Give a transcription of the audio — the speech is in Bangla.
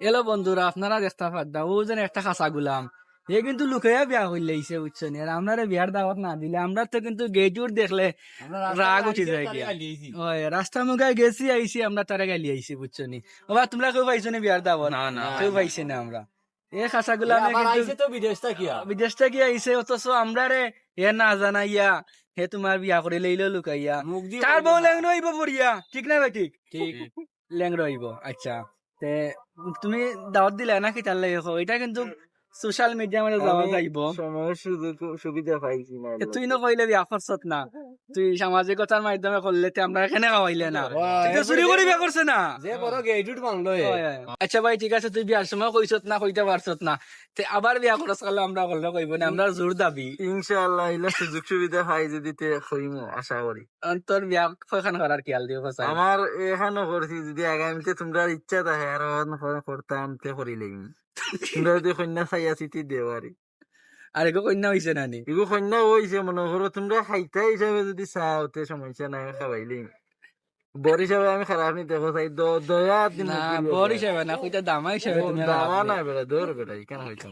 এলো বন্ধুরা আপনারা দেখতে পারদা ও যেন একটা খাসা গুলাম। এ কিন্তু লুকাইয়া বিয়া হইলে ইসে বুঝছেন? আর আপনারা বিয়ার দাওয়াত না দিলে আমরা তো কিন্তু গেটুর দেখলে রাগ উঠি যায় গিয়া। ওই রাস্তা মুখায় গেছি আইছি আমরা তারা গালি আইছি বুঝছেন? তোমরা কেউ পাইছো না বিয়ার দাওয়াত? না, না। কেউ পাইছে না আমরা। এ খাসা গুলাম কিন্তু তো বিদেশ থাকিয়া বিদেশ থেকে আইছে? অথচ আমরা রে এ না জানাইয়া হে তোমার বিয়া করে লইলো লুকাইয়া। মুখ তার বউ ল্যাংড়ো হইব পড়িয়া ঠিক না ভাই ঠিক? ঠিক। ল্যাংড়ো হইব আচ্ছা। তে তুমি দাওয়াত দিলে নাকি চাল তার লাগে? এটা কিন্তু সোশ্যাল মিডিয়া মানে যাওয়া যাইব। সময় সুবিধা পাইছি না তুই না কইলে বি করছত না। তুই সামাজিকতার মাধ্যমে করলে তে আমরা এখানে খাওয়াইলে না। তুই চুরি করে বিয়া করছে না। যে বড় গেটুট বাংলো। আচ্ছা ভাই ঠিক আছে তুই বিয়ার সময় কইছত না কইতে পারছত না। তে আবার বিয়া করছ করলে আমরা করলে কইব না আমরা জোর দাবি। ইনশাআল্লাহ ইলা সুযোগ সুবিধা পাই যদি তে কইমু আশা করি। আহ, তোর বিয়া কয়খান করার খেয়াল দিও কথা আমার এখানে করছি যদি আগামীতে তোমরা ইচ্ছা থাকে আর করতাম তে করিলেই। তোমরা যদি কন্যা চাইয়া চিঠি দেওয়ারি আর একো কন্যা হইছে না নি? এগো কন্যা হইছে মনে করো তোমরা খাইতা হিসাবে যদি চাও তে সমস্যা নাই খাবাইলি বর হিসাবে আমি খারাপ নি দেখো চাই দয়া দিন না বর হিসাবে না কইটা দামা হিসাবে তুমি দামা নাই বেড়া দৌড় বেড়া কেন হইতাম